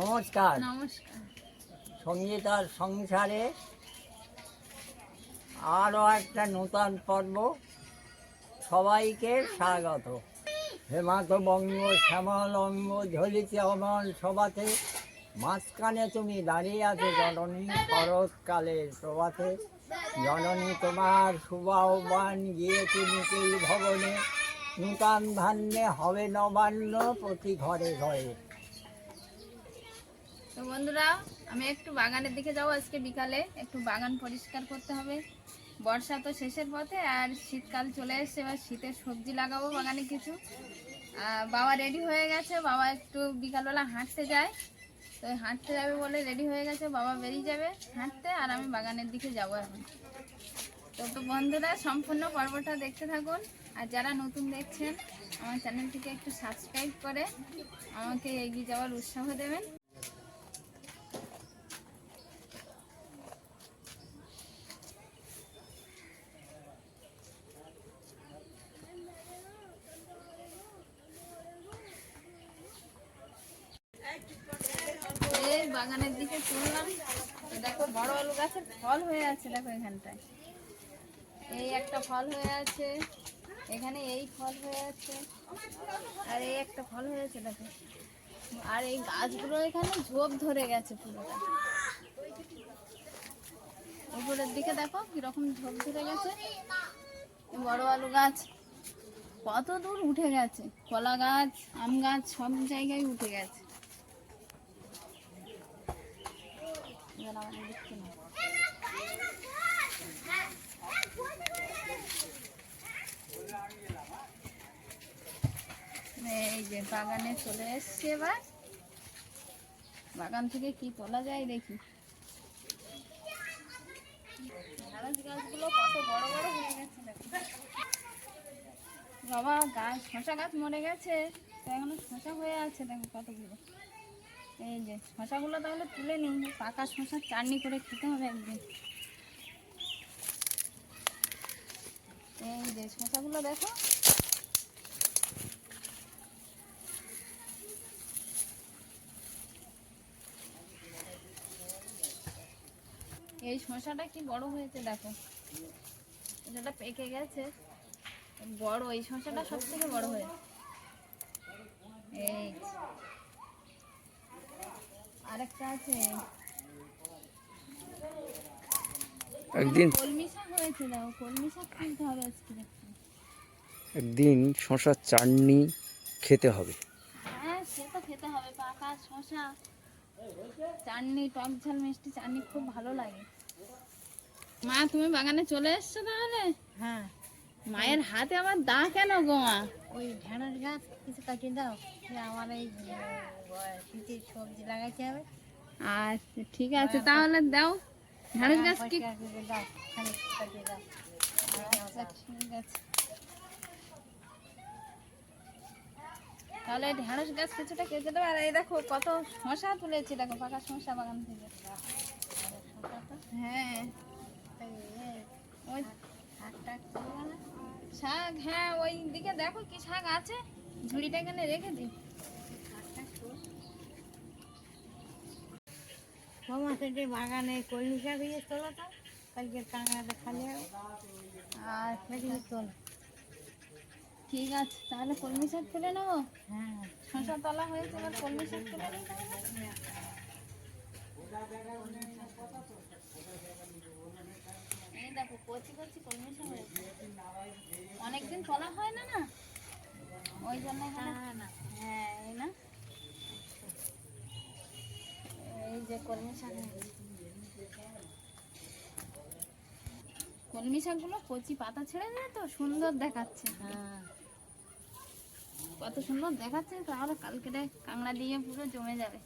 নমস্কার। নমস্কার। সঙ্গীতার সংসারে আরও একটা নূতন পর্ব সবাইকে স্বাগত। হেমাত বঙ্গ শ্যামল অঙ্গ ঝলিতে অমল সভাতে মাঝখানে তুমি দাঁড়িয়ে আছো জননী শরৎকালের প্রভাতে। জননী তোমার শুভ আহ্বান গিয়েছে নিখিল ভবনে। নূতন ধান্যে হবে নবান্ন প্রতি ঘরে ঘরে। তো বন্ধুরা, আমি একটু বাগানের দিকে যাব আজকে বিকালে। একটু বাগান পরিষ্কার করতে হবে। বর্ষা তো শেষের পথে, আর শীতকাল চলে এসছে, এবার শীতের সবজি লাগাবো বাগানে কিছু। বাবা রেডি হয়ে গেছে, বাবা একটু বিকালবেলা হাঁটতে যায়। তো হাঁটতে যাবে বলে রেডি হয়ে গেছে, বাবা বেরিয়ে যাবে হাঁটতে, আর আমি বাগানের দিকে যাব এখন। তো তো বন্ধুরা, সম্পূর্ণ পর্বটা দেখতে থাকুন। আর যারা নতুন দেখছেন, আমার চ্যানেলটিকে একটু সাবস্ক্রাইব করে আমাকে এগিয়ে যাওয়ার উৎসাহ দেবেন এই বাগানের দিকে তুললাম। দেখো বড় আলু গাছের ফল হয়ে আছে, দেখো এখানটায়। এই একটা ফল হয়ে আছে, এখানে এই ফল হয়ে আছে, আর এই একটা ফল হয়েছে দেখো। আর এই গাছগুলো এখানে ঝোপ ধরে গেছে পুরোটা। উপরের দিকে দেখো কীরকম ঝোপ ধরে গেছে। বড় আলু গাছ কত দূর উঠে গেছে। কলা গাছ, আম গাছ, সব জায়গায় উঠে গেছে। এই যে বাগানে চলে এসছে এবার। বাগান থেকে কি তোলা যায় দেখি। গাছগুলো কত বড় হয়ে গেছে বাবা, গাছ, শশা গাছ মরে গেছে। এখনও শশা হয়ে আছে, দেখো কতগুলো। এই যে শশাগুলো তাহলে তুলে নিই পাকা শশার চাটনি করে খেতে হবে একদিন। এই যে শশাগুলো দেখো। এই শশাটা কি বড় হয়েছে দেখো। এটা পেকে গেছে। বড়, এই শশাটা সব থেকে বড় হয়েছে। এই আরেকটা আছে। একদিন। কলমি শাক হয়েছে দেখো কলমি শাক তুলতে হবে আজকে দেখছি। একদিন শশার চাটনি খেতে হবে। হ্যাঁ সে তো খেতে হবে পাকা শশা। চাটনি টক ঝাল মিষ্টি চাটনি খুব ভালো লাগে। মা তুমি বাগানে চলে এসছো তাহলে? হ্যাঁ। মায়ের হাতে আমার দা কেন গো মা? ওই ঢেঁড়স গাছ কিছু কাটিয়ে দাও। আমার এই শীতের সবজি লাগাইতে হবে। আচ্ছা ঠিক আছে তাহলে দাও। ঢেঁড়স গাছ কি দাও কাটিয়ে দাও। আচ্ছা ঠিক আছে। তাহলে ঢেঁড়স গাছ কিছুটা কেটে দেবো আর এই দেখো কত শশা তুলেছি দেখো পাকা শশা বাগান থেকে। হ্যাঁ। ওই শাক হ্যাঁ ওই দিকে দেখো কি শাক আছে। ঝুড়িটা এখানে রেখে দিই মাসের যে বাগানে কলমি শাক হয়ে তোলো তো? কালকে কাঁকড়াটা খালি আর দেখি তোল ঠিক আছে তাহলে কলমি শাক তুলে নেব? হ্যাঁ। শশা তলা হয়েছে এবার কলমি শাক তুলে নিই। এই দেখো কচি কচি কলমি শাক হয়েছে অনেকদিন তোলা হয় না না? ওই জন্য এখানে হ্যাঁ এই না। এই যে কলমি শাক কলমি শাকগুলো কচি পাতা ছেড়ে যায় তো সুন্দর দেখাচ্ছে। হ্যাঁ। কত সুন্দর দেখাচ্ছে তাহলে কালকে কাংড়া দিয়ে পুরো জমে যাবে।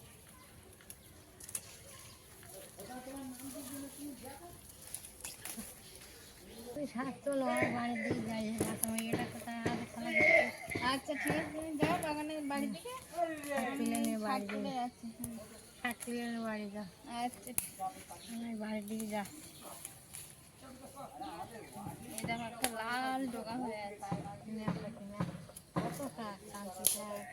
শাক তোলো আর বাড়ির দিকে যাই। রাতাম এটা কোথায়? আচ্ছা ঠিক আছে তুমি যাও বাগানের বাড়ি শাক বাড়ি তুলে যাচ্ছে শাক বাড়ি যা আচ্ছা আমি বাড়ির দিকে যা। একটা লাল ডোকা হয়ে আছে। কত শাক শান্তি শাক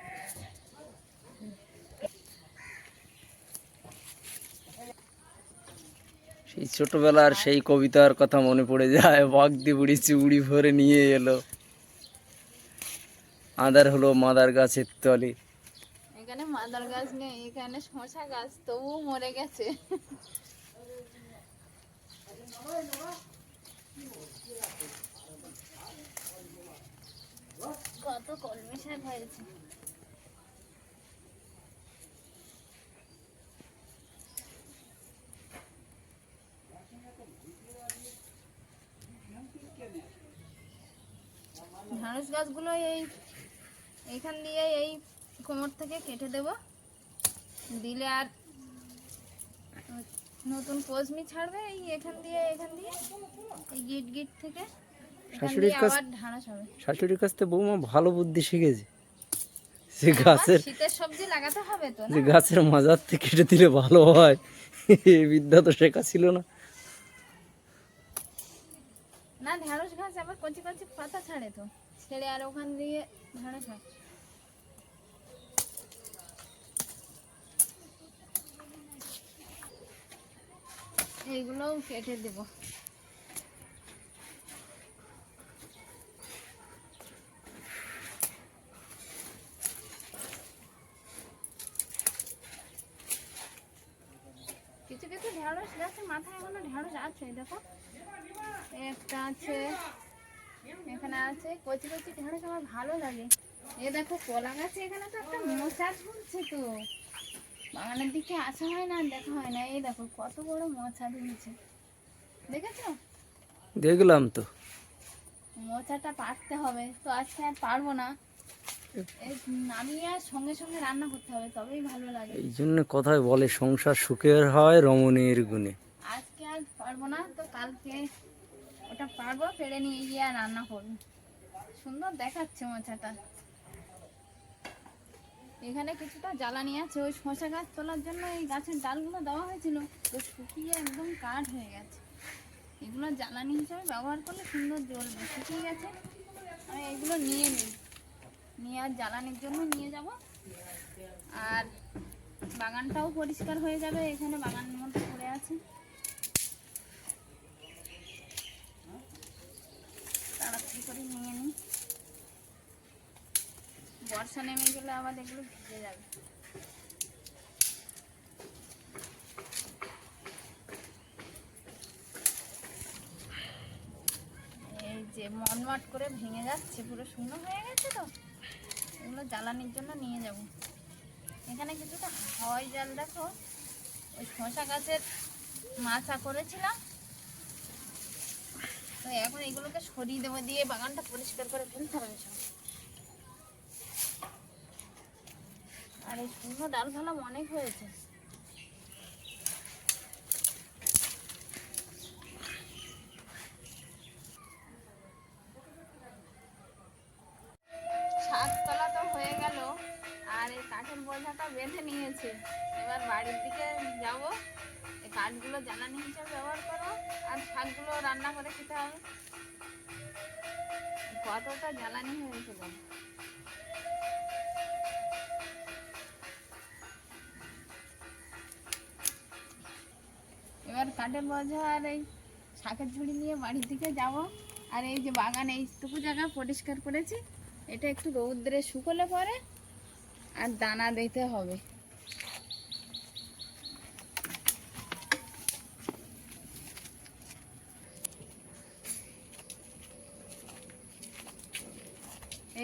ছোটবেলার সেই কবিতার কথা মনে পড়ে যায় বাগদি বুড়ি চুড়ি ভরে নিয়ে এলো। আদার হলো মাদার গাছের তলে। এখানে মাদার গাছ নেই এখানে শশা গাছ তবুও মরে গেছে। কত কলমি শাক হয়েছে? ঢাঁড়স গাছগুলো এই এইখান দিয়ে এই কোমর থেকে কেটে দেব। দিলে আর নতুন কোজমি ছাড়বে এই এখান দিয়ে এখান দিয়ে এই গিট গিট থেকে। শাশুড়ির কাছ- শাশুড়ির থেকে বৌমা ভালো বুদ্ধি শিখেছে। যে গাছের শীতের সবজি লাগাতে হবে তো যে গাছের মাজার থেকে কেটে দিলে ভালো হয়। বিদ্যা তো শেখা ছিল না। না কচি কচি পাতা ছাড়ে তো। ছেড়ে আর ওখান দিয়ে ঢেঁড়স হয় এইগুলোও কেটে দেব। কিছু কিছু ঢেঁড়স গাছের মাথায় এখনও ঢেঁড়স আছে, দেখো। একটা আছে। এখানে আছে কচি কচি ঢেঁড়স আমার ভালো লাগে। এ দেখো কলা গাছে এখানে তো একটা মোচা ঝুলছে তো। বাগানের দিকে আসা হয় না দেখা হয় না। এই দেখো কত বড় মোচা ঝুলছে দেখেছ? দেখলাম তো। মোচাটা পারতে হবে। তো আজকে আর পারব না। নামিয়ে আর সঙ্গে সঙ্গে রান্না করতে হবে তবেই ভালো লাগে। এই জন্য কথায় বলে সংসার সুখের হয় রমণীর গুণে। আজকে আর পারব না তো কালকে ওটা পারব পেরে নিয়ে গিয়ে আর রান্না করব। সুন্দর দেখাচ্ছে মোচাটা। এখানে কিছুটা জ্বালানি আছে, ওই শসা গাছ তোলার জন্য এই গাছের ডালগুলো দেওয়া হয়েছিল তো শুকিয়ে একদম কাঠ হয়ে গেছে। এগুলো জ্বালানি হিসাবে ব্যবহার করলে সুন্দর জ্বলবে, শুকিয়ে গেছে। আমি এগুলো নিয়ে নিই। নিয়ে আর জ্বালানির জন্য নিয়ে যাব। আর বাগানটাও পরিষ্কার হয়ে যাবে, এখানে বাগানের মধ্যে পড়ে আছে। করে নিয়ে নিই। বর্ষা নেমে গেলে আবার এগুলো ভিজে যাবে। এই যে মনমাট করে ভেঙে যাচ্ছে, পুরো শূন্য হয়ে গেছে তো। এগুলো জ্বালানির জন্য নিয়ে যাব। এখানে কিছুটা হয় জাল দেখো। ওই শশা গাছের মাছা করেছিলাম। এখন এগুলোকে সরিয়ে দেবো দিয়ে বাগানটা পরিষ্কার করে ফেলতে হবে আর এই শূন্য ডাল ফালাম অনেক হয়েছে। শাক তো হয়ে গেল, আর এই কাঠের বোঝাটা বেঁধে নিয়েছে। এবার বাড়ির দিকে যাব। কাঠগুলো জ্বালানি হিসেবে ব্যবহার করো, আর শাকগুলো রান্না করে খেতে হবে। কতটা জ্বালানি হয়েছিল এবার কাঠের বোঝা আর এই শাকের ঝুড়ি নিয়ে বাড়ির দিকে যাব। আর এই যে বাগান এইটুকু জায়গা পরিষ্কার করেছি, এটা একটু রৌদ্রে শুকোলে পরে আর দানা দিতে হবে।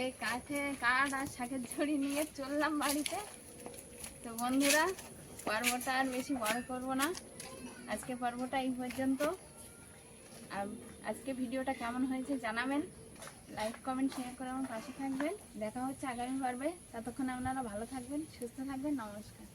এই কাঠে কাঠ আর শাকের ঝুড়ি নিয়ে চললাম বাড়িতে। তো বন্ধুরা, পর্বটা আর বেশি বড় করব না। আজকে পর্বটা এই পর্যন্ত। আর আজকে ভিডিওটা কেমন হয়েছে জানাবেন। লাইক কমেন্ট শেয়ার করে আমার পাশে থাকবেন। দেখা হচ্ছে আগামী পর্বে। ততক্ষণ আপনারা ভালো থাকবেন, সুস্থ থাকবেন। নমস্কার।